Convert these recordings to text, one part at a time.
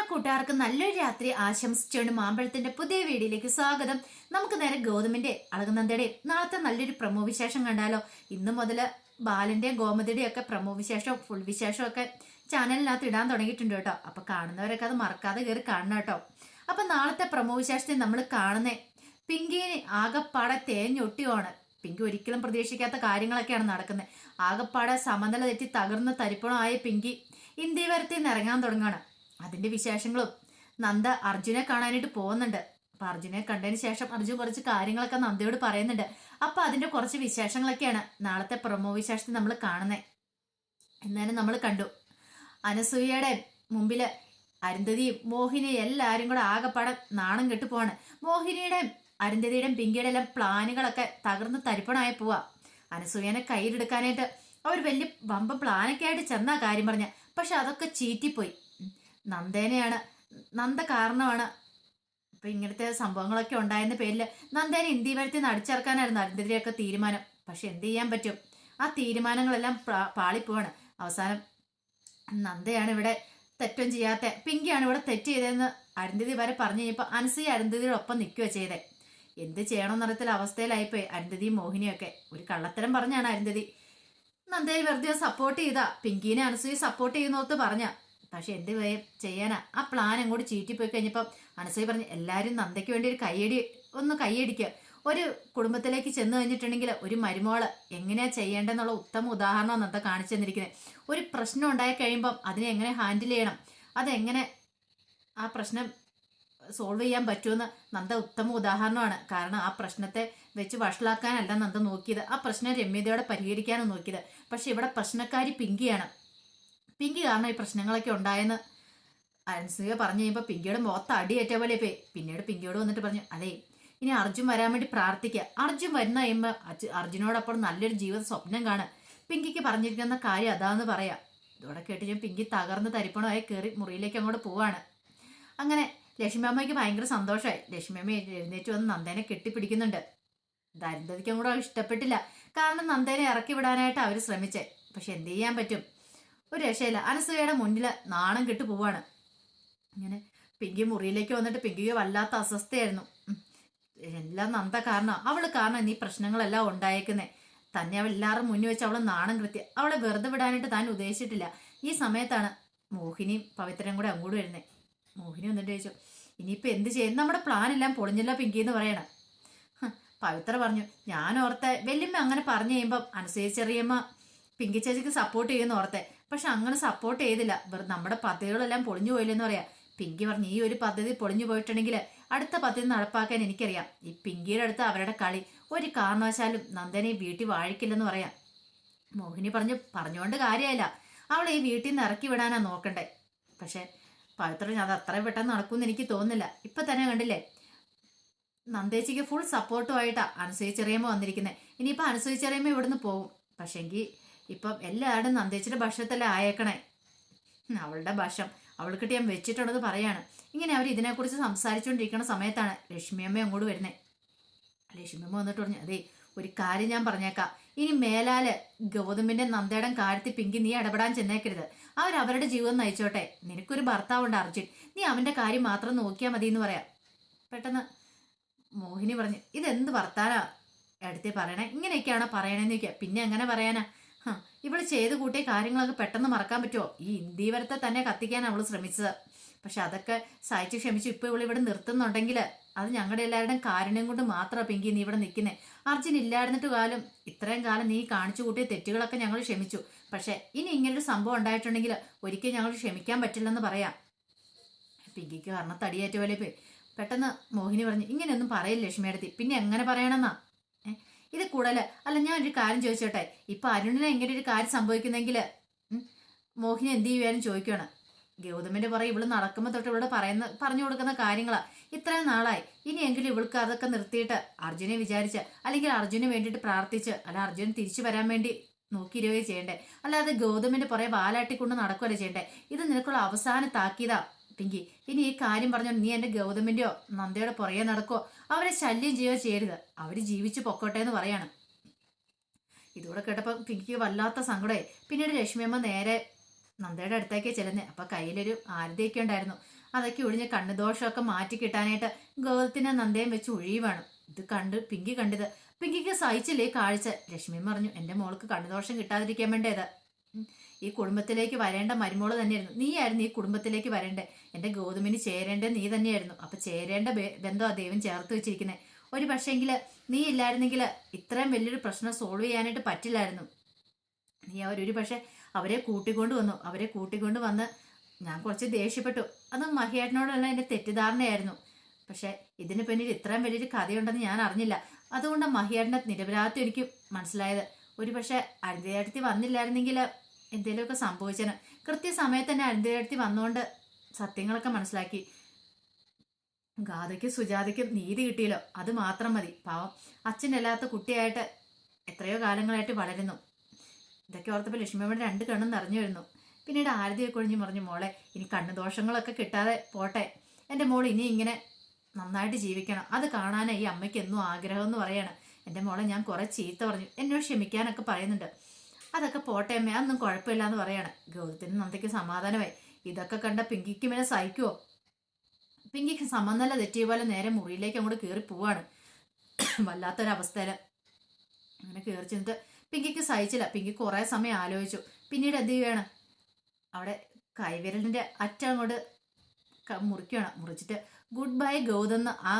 എല്ലാ കൂട്ടുകാർക്കും നല്ലൊരു രാത്രി ആശംസിച്ചുകൊണ്ട് മാമ്പഴത്തിന്റെ പുതിയ വീഡിയോയിലേക്ക് സ്വാഗതം. നമുക്ക് നേരെ ഗോതമ്പിന്റെ അളകുന്നന്തയുടെ നാളത്തെ നല്ലൊരു പ്രമോ വിശേഷം കണ്ടാലോ. ഇന്ന് മുതൽ ബാലന്റെയും ഗോമതിയുടെയും ഒക്കെ പ്രമോ വിശേഷം ഫുൾ വിശേഷം ഒക്കെ ചാനലിനകത്ത് ഇടാൻ തുടങ്ങിയിട്ടുണ്ട് കേട്ടോ. അപ്പൊ കാണുന്നവരൊക്കെ അത് മറക്കാതെ കയറി കാണണം കേട്ടോ. അപ്പൊ നാളത്തെ പ്രമോ വിശേഷത്തെ നമ്മൾ കാണുന്നേ. പിങ്കിന് ആകപ്പാടെ തേഞ്ഞൊട്ടിയാണ് പിങ്കി ഒരിക്കലും പ്രതീക്ഷിക്കാത്ത കാര്യങ്ങളൊക്കെയാണ് നടക്കുന്നത് ആകപ്പാടെ സമനില തെറ്റി തകർന്ന് തരിപ്പണമായ പിങ്കി ഇന്ത്യ വരത്തിൽ നിന്ന് ഇറങ്ങാൻ തുടങ്ങുകയാണ് അതിന്റെ വിശേഷങ്ങളും. നന്ദ അർജുനെ കാണാനായിട്ട് പോകുന്നുണ്ട്. അപ്പൊ അർജുനെ കണ്ടതിന് ശേഷം അർജുൻ കുറച്ച് കാര്യങ്ങളൊക്കെ നന്ദയോട് പറയുന്നുണ്ട്. അപ്പൊ അതിന്റെ കുറച്ച് വിശേഷങ്ങളൊക്കെയാണ് നാളത്തെ പ്രൊമോ വിശേഷത്തിൽ നമ്മൾ കാണുന്നത് എന്നാലും നമ്മൾ കണ്ടു. അനസൂയയുടെ മുമ്പിൽ അരുന്ധതിയും മോഹിനിയും എല്ലാരും കൂടെ ആകെപ്പാടെ നാണം കെട്ടു പോവാണ്. മോഹിനിയുടെയും അരുന്ധതിയുടെയും പിങ്കിയുടെ എല്ലാം പ്ലാനുകളൊക്കെ തകർന്ന് തരിപ്പണായി പോവാ. അനസൂയനെ കയ്യിലെടുക്കാനായിട്ട് അവർ വലിയ വമ്പ പ്ലാനൊക്കെ ആയിട്ട് ചെന്നാ കാര്യം പറഞ്ഞ. പക്ഷെ അതൊക്കെ ചീറ്റിപ്പോയി. നന്ദേനെയാണ്. നന്ദ കാരണമാണ്. ഇപ്പൊ ഇങ്ങനത്തെ സംഭവങ്ങളൊക്കെ ഉണ്ടായെന്ന പേരിൽ നന്ദേനെ ഇന്ത്യ വരത്തിൽ നിന്ന് അടിച്ചിറക്കാനായിരുന്നു തീരുമാനം. പക്ഷെ എന്ത് ചെയ്യാൻ പറ്റും? ആ തീരുമാനങ്ങളെല്ലാം പാളിപ്പോവാണ്. അവസാനം നന്ദയാണ് ഇവിടെ തെറ്റും ചെയ്യാത്ത. പിങ്കിയാണ് ഇവിടെ തെറ്റ് ചെയ്തതെന്ന് അരുന്ധതി വരെ പറഞ്ഞു കഴിഞ്ഞപ്പോൾ അനസൂയ അരുന്ധതിയുടെ ഒപ്പം നിൽക്കുക ചെയ്തേ. എന്ത് ചെയ്യണമെന്നറിയത്തില്ല അവസ്ഥയിലായിപ്പോയി അരുന്ധതിയും മോഹിനിയൊക്കെ. ഒരു കള്ളത്തരം പറഞ്ഞാണ് അരുന്ധതി. നന്ദയെ വെറുതെ സപ്പോർട്ട് ചെയ്താ. പിങ്കിനെ അനസൂയ സപ്പോർട്ട് ചെയ്യുന്നോത്ത് പറഞ്ഞ. പക്ഷെ എന്ത് ചെയ്യാനാ? ആ പ്ലാൻ അങ്ങോട്ട് ചീറ്റിപ്പോയി കഴിഞ്ഞപ്പം അനസൂയ പറഞ്ഞു എല്ലാവരും നന്ദയ്ക്ക് വേണ്ടി ഒരു കൈയടി ഒന്ന് കൈയടിക്കുക ഒരു കുടുംബത്തിലേക്ക് ചെന്ന് കഴിഞ്ഞിട്ടുണ്ടെങ്കിൽ ഒരു മരുമോൾ എങ്ങനെയാ ചെയ്യേണ്ടതെന്നുള്ള ഉത്തമ ഉദാഹരണം നന്ദ കാണിച്ചു തന്നിരിക്കുന്നത്. ഒരു പ്രശ്നം ഉണ്ടായി കഴിയുമ്പം അതിനെ എങ്ങനെ ഹാൻഡിൽ ചെയ്യണം? അതെങ്ങനെ ആ പ്രശ്നം സോൾവ് ചെയ്യാൻ പറ്റുമെന്ന് നന്ദ ഉത്തമ ഉദാഹരണമാണ്. കാരണം ആ പ്രശ്നത്തെ വെച്ച് വഷളാക്കാനല്ല നന്ദ നോക്കിയത്. ആ പ്രശ്നം രമ്യതയോടെ പരിഹരിക്കാനും നോക്കിയത്. പക്ഷെ ഇവിടെ പ്രശ്നക്കാരി പിങ്കിയാണ്. പിങ്കി കാരണം ഈ പ്രശ്നങ്ങളൊക്കെ ഉണ്ടായെന്ന്. അൻസൂയ പറഞ്ഞു കഴിയുമ്പോൾ പിങ്കിയുടെ മുഖത്ത് അടിയേറ്റ പോലെ പോയി. പിന്നീട് പിങ്കിയോട് വന്നിട്ട് പറഞ്ഞു അതെ ഇനി അർജുൻ വരാൻ വേണ്ടി പ്രാർത്ഥിക്കുക അർജുൻ വരുന്ന കഴിയുമ്പോൾ അർജുനോടൊപ്പം നല്ലൊരു ജീവിത സ്വപ്നം കാണുക പിങ്കിക്ക് പറഞ്ഞിരിക്കുന്ന കാര്യം അതാന്ന് പറയാം. ഇതോടെ കേട്ട് ഞാൻ പിങ്കി തകർന്ന് തരിപ്പണമായി കയറി മുറിയിലേക്ക് അങ്ങോട്ട് പോവാണ്. അങ്ങനെ ലക്ഷ്മി ലക്ഷ്മിയമ്മയ്ക്ക് ഭയങ്കര സന്തോഷമായി ലക്ഷ്മി ലക്ഷ്മിയമ്മ എഴുന്നേറ്റ് വന്ന് നന്ദേനെ കെട്ടിപ്പിടിക്കുന്നുണ്ട്. ദരിദ്രതയ്ക്കും കൂടെ ഇഷ്ടപ്പെട്ടില്ല. കാരണം നന്ദേനെ ഇറക്കി വിടാനായിട്ട് അവർ ശ്രമിച്ചേ. പക്ഷെ എന്ത് ചെയ്യാൻ പറ്റും? ഒരു രക്ഷയില്ല. അനസൂയയുടെ മുന്നിൽ നാണം കെട്ടു പോവാണ്. ഇങ്ങനെ പിങ്കി മുറിയിലേക്ക് വന്നിട്ട് പിങ്കിക്ക് വല്ലാത്ത അസ്വസ്ഥയായിരുന്നു. എല്ലാം നന്ദ കാരണം. അവൾ കാരണം നീ പ്രശ്നങ്ങളെല്ലാം ഉണ്ടായേക്കുന്നേ. തന്നെ അവൾ എല്ലാവരും മുന്നിൽ വെച്ച് അവളെ നാണം കൃത്യ അവളെ വെറുതെ വിടാനായിട്ട് താൻ ഉദ്ദേശിച്ചിട്ടില്ല. ഈ സമയത്താണ് മോഹിനിയും പവിത്രനും കൂടെ അങ്ങോട്ട് വരുന്നത് മോഹിനി വന്നിട്ട് ചോദിച്ചു ഇനിയിപ്പോൾ എന്ത് ചെയ്യും? നമ്മുടെ പ്ലാൻ എല്ലാം പൊളിഞ്ഞല്ലോ പിങ്കി എന്ന് പറയണം. പവിത്ര പറഞ്ഞു ഞാൻ ഓർത്തെ വല്യമ്മ അങ്ങനെ പറഞ്ഞു കഴിയുമ്പം അനുസരിച്ചറിയമ്മ പിങ്കി ചേച്ചിക്ക് സപ്പോർട്ട് ചെയ്യുന്ന ഓർത്തെ. പക്ഷെ അങ്ങനെ സപ്പോർട്ട് ചെയ്തില്ല. വെറുതെ നമ്മുടെ പദ്ധതികളെല്ലാം പൊളിഞ്ഞു പോയില്ലെന്ന് പറയാം. പിങ്കി പറഞ്ഞു ഈ ഒരു പദ്ധതി പൊളിഞ്ഞു പോയിട്ടുണ്ടെങ്കിൽ അടുത്ത പദ്ധതി നടപ്പാക്കാൻ എനിക്കറിയാം. ഈ പിങ്കിയുടെ അടുത്ത് അവരുടെ കളി ഒരു കാരണവശാലും നന്ദനെ വീട്ടിൽ വാഴിക്കില്ലെന്ന് പറയാം. മോഹിനി പറഞ്ഞു പറഞ്ഞുകൊണ്ട് കാര്യമല്ല അവളെ ഈ വീട്ടിൽ നിന്ന് ഇറക്കി വിടാനാ നോക്കണ്ടേ. പക്ഷെ പവിത്രം അത് അത്ര പെട്ടെന്ന് നടക്കുമെന്ന് എനിക്ക് തോന്നുന്നില്ല. ഇപ്പൊ തന്നെ കണ്ടില്ലേ? നന്ദേച്ചിക്ക് ഫുൾ സപ്പോർട്ടുമായിട്ടാ അനുസരിച്ചറിയുമ്പോൾ വന്നിരിക്കുന്നത് ഇനിയിപ്പോൾ അനുസരിച്ചറിയുമ്പോൾ ഇവിടുന്ന് പോകും പക്ഷെങ്കിൽ ഇപ്പം എല്ലാവരും നന്ദേച്ചിയുടെ ഭക്ഷണത്തല്ലേ ആയേക്കണേ? അവളുടെ ഭക്ഷം അവൾക്കിട്ട് ഞാൻ വെച്ചിട്ടുണ്ടെന്ന് പറയാണ്. ഇങ്ങനെ അവർ ഇതിനെക്കുറിച്ച് സംസാരിച്ചുകൊണ്ടിരിക്കുന്ന സമയത്താണ് ലക്ഷ്മിയമ്മ അങ്ങോട്ട് വരുന്നത് ലക്ഷ്മിയമ്മ വന്നിട്ട് പറഞ്ഞു അതെ ഒരു കാര്യം ഞാൻ പറഞ്ഞേക്കാം. ഇനി മേലാൽ ഗൗതമിന്റെ നന്ദയുടെ കാര്യത്തിൽ പിങ്കി നീ ഇടപെടാൻ ചെന്നേക്കരുത്. അവരുടെ ജീവിതം നയിച്ചോട്ടെ. നിനക്കൊരു ഭർത്താവുണ്ട് അർജുൻ. നീ അവന്റെ കാര്യം മാത്രം നോക്കിയാൽ മതി എന്ന് പറയാം. പെട്ടെന്ന് മോഹിനി പറഞ്ഞു ഇതെന്ത് വർത്താനാ? എടുത്തേ പറയണേ. ഇങ്ങനെയൊക്കെയാണോ പറയണേന്ന് പിന്നെ എങ്ങനെ പറയാനാ? ഹ, ഇവൾ ചെയ്ത് കൂട്ടിയ കാര്യങ്ങളൊക്കെ പെട്ടെന്ന് മറക്കാൻ പറ്റുമോ ഈ ഇന്ത്യവരത്തെ തന്നെ കത്തിക്കാൻ അവൾ ശ്രമിച്ചത്. പക്ഷെ അതൊക്കെ സഹിച്ച് ക്ഷമിച്ചു ഇപ്പൊ ഇവൾ ഇവിടെ നിർത്തുന്നുണ്ടെങ്കിൽ അത് ഞങ്ങളുടെ എല്ലാവരുടെയും കാരുണ്യം കൊണ്ട് മാത്രമാണ് പിങ്കി നീ ഇവിടെ നിൽക്കുന്നേ അർജുൻ ഇല്ലായിരുന്നിട്ട് കാലം ഇത്രയും കാലം നീ കാണിച്ചു കൂട്ടിയ തെറ്റുകളൊക്കെ ഞങ്ങൾ ക്ഷമിച്ചു. പക്ഷെ ഇനി ഇങ്ങനൊരു സംഭവം ഉണ്ടായിട്ടുണ്ടെങ്കിൽ ഒരിക്കലും ഞങ്ങൾ ക്ഷമിക്കാൻ പറ്റില്ലെന്ന് പറയാം. പിങ്കിക്ക് കാരണം തടിയേറ്റ പോലെ പെട്ടെന്ന് മോഹിനി പറഞ്ഞു ഇങ്ങനെയൊന്നും പറയില്ല ലക്ഷ്മിയടത്തി പിന്നെ എങ്ങനെ പറയണമെന്നാ? ഇത് കൂടൽ അല്ല ഞാൻ ഒരു കാര്യം ചോദിച്ചോട്ടെ? ഇപ്പൊ അരുണിന് എങ്ങനെ ഒരു കാര്യം സംഭവിക്കുന്നെങ്കിൽ മോഹിനി എന്ത് ചെയ്യുവാനും ചോദിക്കുകയാണ് ഗൗതമിന്റെ പുറകെ ഇവൾ നടക്കുമ്പോൾ തൊട്ട് ഇവളോട് പറയുന്ന പറഞ്ഞു കൊടുക്കുന്ന കാര്യങ്ങളാ. ഇത്രയും നാളായി. ഇനിയെങ്കിലും ഇവൾക്ക് അതൊക്കെ നിർത്തിയിട്ട് അർജുനെ വിചാരിച്ച് അല്ലെങ്കിൽ അർജുന് വേണ്ടിയിട്ട് പ്രാർത്ഥിച്ച് അല്ല അർജുൻ തിരിച്ചു വരാൻ വേണ്ടി നോക്കിയിരുകയോ ചെയ്യണ്ടേ? അല്ലാതെ ഗൗതമിന്റെ പുറകെ വാലാട്ടിക്കൊണ്ട് നടക്കുകയല്ലേ ചെയ്യണ്ടേ? ഇത് നിനക്കുള്ള അവസാന താക്കീതാ. പിങ്കി ഇനി ഈ കാര്യം പറഞ്ഞോ നീ എന്റെ ഗൗതമിന്റെയോ നന്ദയുടെ പുറകെ നടക്കോ അവരെ ശല്യം ചെയ്യുകയോ ചെയ്യരുത്. അവർ ജീവിച്ച് പൊക്കോട്ടെ എന്ന് പറയാണ്. ഇതോടെ കേട്ടപ്പോൾ പിങ്കിക്ക് വല്ലാത്ത സങ്കടമായി. പിന്നീട് ലക്ഷ്മിയമ്മ നേരെ നന്ദയുടെ അടുത്തേക്ക് ചെല്ലുന്നത് അപ്പൊ കയ്യിലൊരു ആരതിയൊക്കെ ഉണ്ടായിരുന്നു. അതൊക്കെ ഒഴിഞ്ഞ് കണ്ണുദോഷമൊക്കെ മാറ്റി കിട്ടാനായിട്ട് ഗൗതത്തിനെ നന്ദയും വെച്ച് ഒഴിയുവാണ്. ഇത് കണ്ട് പിങ്കി കണ്ടത്. പിങ്കിക്ക് സഹിച്ചില്ലേ കാഴ്ച. ലക്ഷ്മി പറഞ്ഞു എന്റെ മോൾക്ക് കണ്ണുദോഷം കിട്ടാതിരിക്കാൻ വേണ്ടത്. ഈ കുടുംബത്തിലേക്ക് വരേണ്ട മരുമോൾ തന്നെയായിരുന്നു. നീയായിരുന്നു ഈ കുടുംബത്തിലേക്ക് വരേണ്ടേ? എന്റെ ഗൗതമിന് ചേരേണ്ടത് നീ തന്നെയായിരുന്നു. അപ്പൊ ചേരേണ്ട ബന്ധമാണ് ബന്ധമാ ദൈവം ചേർത്ത് വെച്ചിരിക്കുന്നത് ഒരു പക്ഷേങ്കിൽ നീ ഇല്ലായിരുന്നെങ്കിൽ ഇത്രയും വലിയൊരു പ്രശ്നം സോൾവ് ചെയ്യാനായിട്ട് പറ്റില്ലായിരുന്നു. നീ അവരൊരു പക്ഷെ അവരെ കൂട്ടിക്കൊണ്ട് വന്നു. അവരെ കൂട്ടിക്കൊണ്ട് വന്ന് ഞാൻ കുറച്ച് ദേഷ്യപ്പെട്ടു. അത് മഹിയേട്ടനോടുള്ള എന്റെ തെറ്റിദ്ധാരണയായിരുന്നു. പക്ഷെ ഇതിന് പിന്നിൽ ഇത്രയും വലിയൊരു കഥയുണ്ടെന്ന് ഞാൻ അറിഞ്ഞില്ല. അതുകൊണ്ട് മഹിയേട്ടന്റെ നിരപരാധിത്വം എനിക്ക് മനസ്സിലായത്. ഒരു പക്ഷെ അരുന്തേടത്തി വന്നില്ലായിരുന്നെങ്കിൽ എന്തെങ്കിലുമൊക്കെ സംഭവിച്ചേനെ. കൃത്യസമയത്ത് തന്നെ അരുന്തേടത്തി വന്നുകൊണ്ട് സത്യങ്ങളൊക്കെ മനസ്സിലാക്കി. ഗാഥയ്ക്കും സുജാതയ്ക്കും നീതി കിട്ടിയല്ലോ. അത് മാത്രം മതി. പാവം. അച്ഛനല്ലാത്ത കുട്ടിയായിട്ട് എത്രയോ കാലങ്ങളായിട്ട് വളരുന്നു. ഇതൊക്കെ ഓർത്തപ്പോൾ ലക്ഷ്മിയമ്മയുടെ രണ്ട് കണ്ണും നിറഞ്ഞു വരുന്നു. പിന്നീട് ആരതിയെ കൊഴിഞ്ഞു പറഞ്ഞു മോളെ ഇനി കണ്ണു ദോഷങ്ങളൊക്കെ കിട്ടാതെ പോട്ടെ. എന്റെ മോൾ ഇനി ഇങ്ങനെ നന്നായിട്ട് ജീവിക്കണം. അത് കാണാനായി ഈ അമ്മയ്ക്ക് എന്നും ആഗ്രഹം എന്ന് പറയാണ്. എന്റെ മോളെ ഞാൻ കുറേ ചീത്ത പറഞ്ഞു. എന്നോട് ക്ഷമിക്കാനൊക്കെ പറയുന്നുണ്ട്. അതൊക്കെ പോട്ടെ അമ്മ അതൊന്നും കുഴപ്പമില്ല എന്ന് പറയാണ്. ഗൗതത്തിന് നന്ദയ്ക്ക് സമാധാനമായി. ഇതൊക്കെ കണ്ട പിങ്കിക്ക് മേലെ സഹിക്കുവോ? പിങ്കിക്ക് സമനില തെറ്റിയ പോലെ നേരെ മുറിയിലേക്ക് അങ്ങോട്ട് കയറി പോവാണ്. വല്ലാത്തൊരവസ്ഥയിൽ അങ്ങനെ കയറി ചെന്നിട്ട് പിങ്കിക്ക് സഹിച്ചില്ല. പിങ്കി കുറേ സമയം ആലോചിച്ചു. പിന്നീട് എന്ത് ചെയ്യുകയാണ് അവിടെ കൈവിരലിന്റെ അറ്റം അങ്ങോട്ട് മുറിക്കുകയാണ് മുറിച്ചിട്ട് ഗുഡ് ബൈ ഗൗതെന്ന് ആ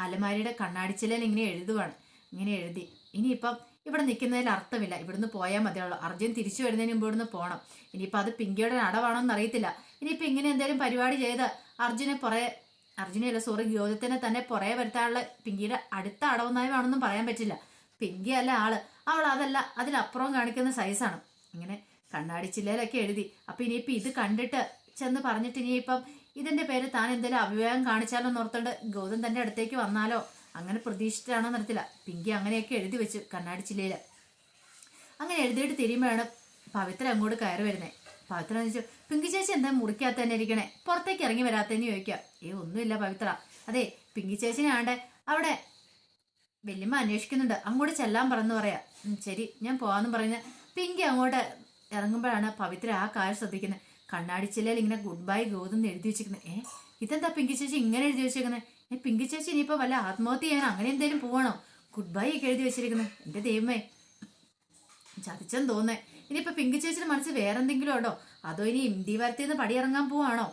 അലമാരിയുടെ കണ്ണാടിച്ചിലയിൽ ഇങ്ങനെ എഴുതുവാണ്. ഇങ്ങനെ എഴുതി. ഇനിയിപ്പം ഇവിടെ നിൽക്കുന്നതിൽ അർത്ഥമില്ല. ഇവിടുന്ന് പോയാൽ മതിയുള്ളൂ അർജുൻ തിരിച്ചു വരുന്നതിന് മുമ്പ് ഇവിടുന്ന് പോകണം ഇനിയിപ്പോൾ അത് പിങ്കിയുടെ അടവാണോ എന്ന് അറിയത്തില്ല. ഇനിയിപ്പോൾ ഇങ്ങനെ എന്തെങ്കിലും പരിപാടി ചെയ്ത് അർജുനെ പുറകെ അർജുനയല്ല സോറി ഗൗതത്തിനെ തന്നെ പുറകെ വരുത്താനുള്ള പിങ്കിയുടെ അടുത്ത അടവുന്നായമാണെന്നും പറയാൻ പറ്റില്ല. പിങ്കി അല്ല ആൾ. അവൾ അതല്ല അതിലപ്പുറം കാണിക്കുന്ന സൈസാണ് ഇങ്ങനെ കണ്ണാടി ചില്ലയിലൊക്കെ എഴുതി. അപ്പം ഇനിയിപ്പോൾ ഇത് കണ്ടിട്ട് ചെന്ന് പറഞ്ഞിട്ട് ഇനിയിപ്പം ഇതിന്റെ പേര് താൻ എന്തെങ്കിലും അഭിവേഗം കാണിച്ചാലോ എന്നോർത്തോണ്ട് ഗൗതം തന്റെ അടുത്തേക്ക് വന്നാലോ? അങ്ങനെ പ്രതീക്ഷിച്ചിട്ടാണോ നടത്തില്ല പിങ്കി അങ്ങനെയൊക്കെ എഴുതി വെച്ചു കണ്ണാടിച്ചില്ലയിൽ അങ്ങനെ എഴുതിയിട്ട് തിരിയുമ്പോഴാണ് പവിത്ര അങ്ങോട്ട് കയറി വരുന്നത് പവിത്ര ചോദിച്ചു പിങ്കി ചേച്ചി എന്താ മുറിക്കകത്ത് തന്നെ ഇരിക്കണേ? പുറത്തേക്ക് ഇറങ്ങി വരാത്തന്നെ ചോദിക്കാം. ഏ ഒന്നുമില്ല പവിത്ര. അതെ പിങ്കി ചേച്ചിനെ ആണ്ട് അവിടെ വല്യമ്മ അന്വേഷിക്കുന്നുണ്ട്. അങ്ങോട്ട് ചെല്ലാൻ പറഞ്ഞു പറയാ. ശരി ഞാൻ പോവാന്ന് പറഞ്ഞ് പിങ്കി അങ്ങോട്ട് ഇറങ്ങുമ്പോഴാണ് പവിത്ര ആ കാര്യം ശ്രദ്ധിക്കുന്നത് കണ്ണാടിച്ചില്ലയിൽ ഇങ്ങനെ ഗുഡ് ബൈ ഗോതെന്ന് എഴുതി വെച്ചിരിക്കുന്നത് ഏ ഇതെന്താ പിങ്കി ചേച്ചി ഇങ്ങനെ എഴുതി വെച്ചേക്കുന്നത് ഏ പിങ്കി ചേച്ചി ഇനിയിപ്പോ വല്ല ആത്മഹത്യ ചെയ്യാൻ അങ്ങനെ എന്തേലും പോവണോ? ഗുഡ് ബൈ എഴുതി വെച്ചിരിക്കുന്നത് എന്റെ ദൈവമേ. ചതിച്ചെന്ന് തോന്നേ ഇനിയിപ്പോ പിങ്കി ചേച്ചിയുടെ മനസ്സിൽ വേറെ എന്തെങ്കിലും ഉണ്ടോ? അതോ ഇനി ഇന്ത്യ വരത്തിന്ന് പടിയിറങ്ങാൻ പോവാണോ?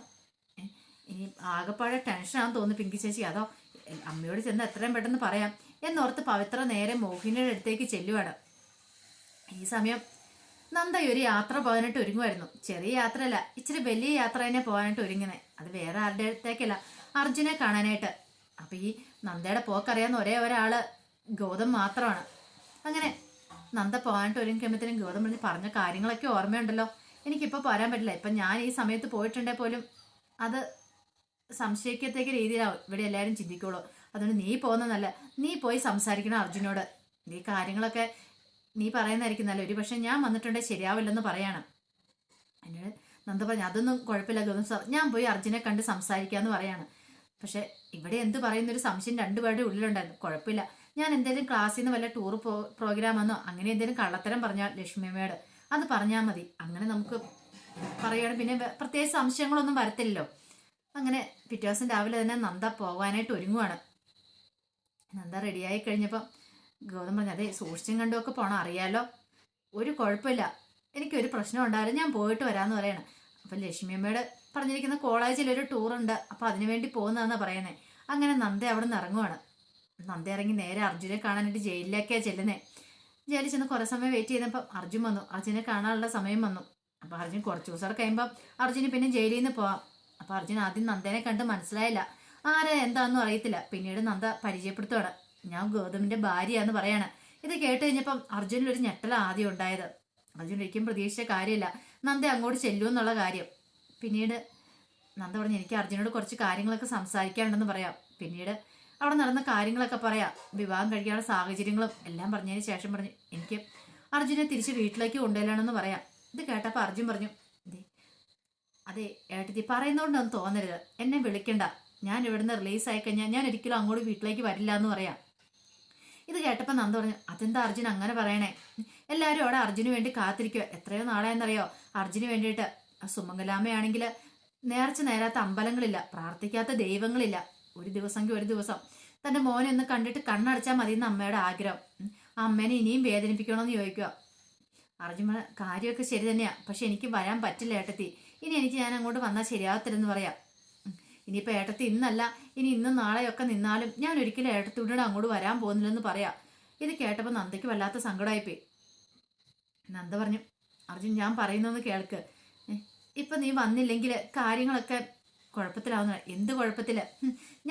ഇനി ആകെപ്പാടെ ടെൻഷനാണെന്ന് തോന്നുന്നു പിങ്കി ചേച്ചി. അതോ അമ്മയോട് ചെന്ന് എത്രയും പെട്ടെന്ന് പറയാം. എന്നോർത്ത് പവിത്ര നേരെ മോഹിനിയുടെ അടുത്തേക്ക് ചെല്ലുവാണ്. ഈ സമയം നന്ദ ഒരു യാത്ര പോകാനായിട്ട് ഒരുങ്ങുമായിരുന്നു ചെറിയ യാത്രയല്ല ഇച്ചിരി വലിയ യാത്ര തന്നെ പോകാനായിട്ട് ഒരുങ്ങുന്നത് അത് വേറെ ആരുടെ അടുത്തേക്കല്ല അർജുനെ കാണാനായിട്ട്. അപ്പൊ ഈ നന്ദയുടെ പോക്കറിയാവുന്ന ഒരേ ഒരാൾ ഗൗതം മാത്രമാണ് അങ്ങനെ നന്ദ പോകാനായിട്ട് ഒരുങ്ങിക്കുമ്പോഴത്തേനും ഗൗതം പറഞ്ഞ് പറഞ്ഞ കാര്യങ്ങളൊക്കെ ഓർമ്മയുണ്ടല്ലോ. എനിക്കിപ്പോൾ പോരാൻ പറ്റില്ല. ഇപ്പം ഞാൻ ഈ സമയത്ത് പോയിട്ടുണ്ടെങ്കിൽ പോലും അത് സംശയിക്കത്തേക്ക് രീതിയിലാവും. ഇവിടെ എല്ലാവരും ചിന്തിക്കുള്ളൂ. അതുകൊണ്ട് നീ പോകുന്നതല്ല നീ പോയി സംസാരിക്കണം അർജുനോട്. നീ കാര്യങ്ങളൊക്കെ നീ പറയുന്നതായിരിക്കും നല്ല ഒരു പക്ഷേ ഞാൻ വന്നിട്ടുണ്ടെങ്കിൽ ശരിയാവില്ലെന്ന് പറയണം. എന്നോട് നന്ദ പറഞ്ഞു അതൊന്നും കുഴപ്പമില്ല ഗൗതം സാർ. ഞാൻ പോയി അർജുനെ കണ്ട് സംസാരിക്കാമെന്ന് പറയാണ്. പക്ഷെ ഇവിടെ എന്ത് പറയുന്ന ഒരു സംശയം രണ്ടുപേരുടെ ഉള്ളിലുണ്ടായിരുന്നു. കുഴപ്പമില്ല. ഞാൻ എന്തെങ്കിലും ക്ലാസ്സിൽ നിന്ന് വല്ല ടൂർ പ്രോഗ്രാം എന്നോ അങ്ങനെ എന്തെങ്കിലും കള്ളത്തരം പറഞ്ഞാൽ ലക്ഷ്മിയമ്മയോട്. അത് പറഞ്ഞാൽ മതി. അങ്ങനെ നമുക്ക് പറയുകയാണ് പിന്നെ പ്രത്യേകിച്ച് സംശയങ്ങളൊന്നും വരത്തില്ലല്ലോ. അങ്ങനെ പിറ്റേ ദിവസം രാവിലെ തന്നെ നന്ദ പോകാനായിട്ട് ഒരുങ്ങുവാണ്. നന്ദ റെഡിയായി കഴിഞ്ഞപ്പം ഗൗതം പറഞ്ഞു അതെ സൂക്ഷിച്ചും കണ്ടുമൊക്കെ പോകണം അറിയാലോ. ഒരു കുഴപ്പമില്ല. എനിക്കൊരു പ്രശ്നം ഉണ്ടായാലും ഞാൻ പോയിട്ട് വരാമെന്ന് പറയണം. അപ്പം ലക്ഷ്മിയമ്മയോട് പറഞ്ഞിരിക്കുന്ന കോളേജിൽ ഒരു ടൂർ ഉണ്ട്. അപ്പം അതിനു വേണ്ടി പോകുന്നതെന്നാണ് പറയുന്നത് അങ്ങനെ നന്ദ അവിടെ നിന്ന് ഇറങ്ങുവാണ്. നന്ദ ഇറങ്ങി നേരെ അർജുനെ കാണാനായിട്ട് ജയിലിലേക്കാണ് ചെല്ലുന്നത് ജയിലിൽ ചെന്ന് കുറേ സമയം വെയിറ്റ് ചെയ്തപ്പം അർജുൻ വന്നു. അർജുനെ കാണാനുള്ള സമയം വന്നു. അപ്പോൾ അർജുൻ കുറച്ച് ദിവസം കഴിയുമ്പോൾ അർജുന് പിന്നെ ജയിലിൽ നിന്ന് പോവാം. അപ്പോൾ അർജുൻ ആദ്യം നന്ദനെ കണ്ട് മനസ്സിലായില്ല. ആരെ എന്താണെന്നും അറിയത്തില്ല. പിന്നീട് നന്ദ പരിചയപ്പെടുത്തുവാണ്. ഞാൻ ഗൗതമിന്റെ ഭാര്യയാന്ന് പറയാണ്. ഇത് കേട്ട് കഴിഞ്ഞപ്പം അർജുനിൽ ഒരു ഞെട്ടല ആദ്യം ഉണ്ടായത്. അർജുൻ ഒരിക്കലും പ്രതീക്ഷിച്ച കാര്യമില്ല നന്ദ അങ്ങോട്ട് ചെല്ലൂ എന്നുള്ള കാര്യം. പിന്നീട് നന്ദ പറഞ്ഞു എനിക്ക് അർജുനോട് കുറച്ച് കാര്യങ്ങളൊക്കെ സംസാരിക്കാനുണ്ടെന്ന് പറയാം. പിന്നീട് അവിടെ നടന്ന കാര്യങ്ങളൊക്കെ പറയാം. വിവാഹം കഴിക്കാനുള്ള സാഹചര്യങ്ങളും എല്ലാം പറഞ്ഞതിന് ശേഷം പറഞ്ഞു എനിക്ക് അർജുനെ തിരിച്ച് വീട്ടിലേക്ക് കൊണ്ടുവരണമെന്ന് പറയാം. ഇത് കേട്ടപ്പോൾ അർജുൻ പറഞ്ഞു "ദേ, അതെ ഏട്ടത്തി പറയുന്നതുകൊണ്ടൊന്നും തോന്നരുത്. എന്നെ വിളിക്കണ്ട. ഞാൻ ഇവിടുന്ന് റിലീസ് ആയി കഴിഞ്ഞാൽ ഞാൻ ഒരിക്കലും അങ്ങോട്ട് വീട്ടിലേക്ക് വരില്ല എന്ന് പറയാം. ഇത് കേട്ടപ്പോൾ നന്ദ പറഞ്ഞു അതെന്താ അർജുൻ അങ്ങനെ പറയണേ? എല്ലാവരും അവിടെ അർജുന് വേണ്ടി കാത്തിരിക്കുക എത്രയോ നാളെയെന്നറിയോ? അർജുന് വേണ്ടിയിട്ട് സുമംഗലാമ്മയാണെങ്കിൽ നേർച്ച നേരാത്ത അമ്പലങ്ങളില്ല പ്രാർത്ഥിക്കാത്ത ദൈവങ്ങളില്ല. ഒരു ദിവസമെങ്കിൽ ഒരു ദിവസം. തന്റെ മോനെ ഒന്ന് കണ്ടിട്ട് കണ്ണടച്ചാൽ മതി എന്ന് അമ്മയുടെ ആഗ്രഹം. ആ അമ്മേനെ ഇനിയും വേദനിപ്പിക്കണമെന്ന് ചോദിക്കുക പറഞ്ഞ കാര്യമൊക്കെ ശരി തന്നെയാ. പക്ഷെ എനിക്ക് വരാൻ പറ്റില്ല ഏട്ടത്തി. ഇനി എനിക്ക് ഞാൻ അങ്ങോട്ട് വന്നാൽ ശരിയാകത്തില്ലെന്ന് പറയാം. ഇനിയിപ്പോൾ ഇനിയിപ്പോ ഏട്ടത്തി ഇന്നല്ല. ഇനി ഇന്നും നാളെയൊക്കെ നിന്നാലും ഞാൻ ഒരിക്കലും ഏട്ടത്തിയുടെ അങ്ങോട്ട് വരാൻ പോകുന്നില്ലെന്ന് പറയാം. ഇത് കേട്ടപ്പോൾ നന്ദയ്ക്ക് വല്ലാത്ത സങ്കടമായിപ്പോയി നന്ദ പറഞ്ഞു അർജുൻ ഞാൻ പറയുന്നൊന്ന് കേൾക്ക്. ഇപ്പൊ നീ വന്നില്ലെങ്കിൽ കാര്യങ്ങളൊക്കെ കുഴപ്പത്തിലാവുന്ന എന്ത് കുഴപ്പത്തിൽ?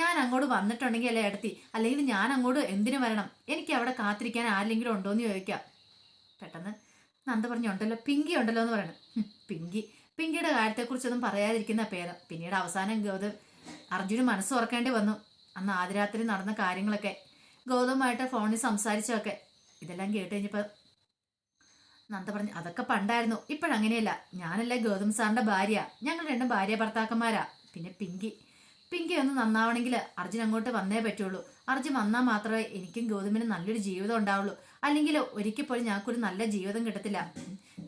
ഞാൻ അങ്ങോട്ട് വന്നിട്ടുണ്ടെങ്കിൽ അല്ലേ എടുത്തി? അല്ലെങ്കിൽ ഞാൻ അങ്ങോട്ട് എന്തിനു വരണം? എനിക്ക് അവിടെ കാത്തിരിക്കാൻ ആരെങ്കിലും ഉണ്ടോ എന്ന് ചോദിക്കാം. പെട്ടെന്ന് നന്ദ പറഞ്ഞു ഉണ്ടല്ലോ പിങ്കി ഉണ്ടല്ലോ എന്ന് പറയണം. പിങ്കി. പിങ്കിയുടെ കാര്യത്തെക്കുറിച്ചൊന്നും പറയാതിരിക്കുന്ന പേര്. പിന്നീട് അവസാനം ഗൗതം അർജുന് മനസ്സ് ഓർക്കേണ്ടി വന്നു. അന്ന് ആദ്യരാത്രി നടന്ന കാര്യങ്ങളൊക്കെ ഗൗതവുമായിട്ട് ഫോണിൽ സംസാരിച്ചൊക്കെ ഇതെല്ലാം കേട്ട് കഴിഞ്ഞപ്പോൾ നന്ദ പറഞ്ഞു അതൊക്കെ പണ്ടായിരുന്നു. ഇപ്പോഴങ്ങനെയല്ല. ഞാനല്ലേ ഗൗതം സാറിന്റെ ഭാര്യ. ഞങ്ങൾ രണ്ടും ഭാര്യ ഭർത്താക്കന്മാരാ. പിന്നെ പിങ്കി. പിങ്കി ഒന്ന് നന്നാവണമെങ്കിൽ അർജുൻ അങ്ങോട്ട് വന്നേ പറ്റുള്ളൂ. അർജുൻ വന്നാൽ മാത്രമേ എനിക്കും ഗൗതമിന് നല്ലൊരു ജീവിതം ഉണ്ടാവുള്ളൂ. അല്ലെങ്കിൽ ഒരിക്കൽ പോലും ഞങ്ങൾക്കൊരു നല്ല ജീവിതം കിട്ടത്തില്ല.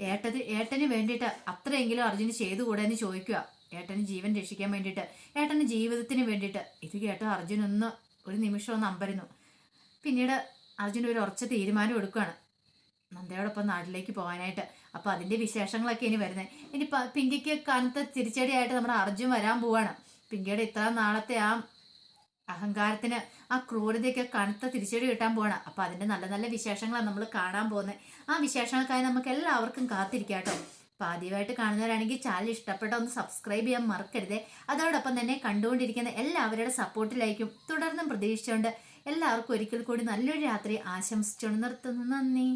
ഏട്ടന് ഏട്ടന് വേണ്ടിയിട്ട് അത്രയെങ്കിലും അർജുന് ചെയ്തുകൂടെ എന്ന് ചോദിക്കുക ഏട്ടന് ജീവൻ രക്ഷിക്കാൻ വേണ്ടിയിട്ട് ഏട്ടന് ജീവിതത്തിന് വേണ്ടിയിട്ട്. ഇത് കേട്ടോ അർജുൻ ഒന്ന് ഒരു നിമിഷം ഒന്ന് അമ്പരുന്നു. പിന്നീട് അർജുൻ ഒരു ഉറച്ച തീരുമാനം എടുക്കുകയാണ് നന്ദയോടൊപ്പം നാട്ടിലേക്ക് പോകാനായിട്ട്. അപ്പൊ അതിന്റെ വിശേഷങ്ങളൊക്കെ ഇനി വരുന്നത് ഇനി പിങ്കിക്ക് കനത്ത തിരിച്ചടിയായിട്ട് നമ്മുടെ അർജുൻ വരാൻ പോവാണ്. പിങ്കിയുടെ ഇത്ര നാളത്തെ ആ അഹങ്കാരത്തിന് ആ ക്രൂരതയൊക്കെ കനത്ത തിരിച്ചടി കിട്ടാൻ പോവാണ്. അപ്പൊ അതിന്റെ നല്ല നല്ല വിശേഷങ്ങളാണ് നമ്മൾ കാണാൻ പോകുന്നത് ആ വിശേഷങ്ങൾക്കായി നമുക്ക് എല്ലാവർക്കും കാത്തിരിക്കാട്ടോ അപ്പൊ ആദ്യമായിട്ട് കാണുന്നവരാണെങ്കിൽ ചാനൽ ഇഷ്ടപ്പെട്ട ഒന്ന് സബ്സ്ക്രൈബ് ചെയ്യാൻ മറക്കരുതേ. അതോടൊപ്പം തന്നെ കണ്ടുകൊണ്ടിരിക്കുന്ന എല്ലാവരുടെ സപ്പോർട്ടിലായിരിക്കും തുടർന്നും പ്രതീക്ഷിച്ചുകൊണ്ട് എല്ലാവർക്കും ഒരിക്കൽ കൂടി നല്ലൊരു രാത്രി ആശംസിച്ചുകൊണ്ട് നിർത്തുന്നു. നന്ദി.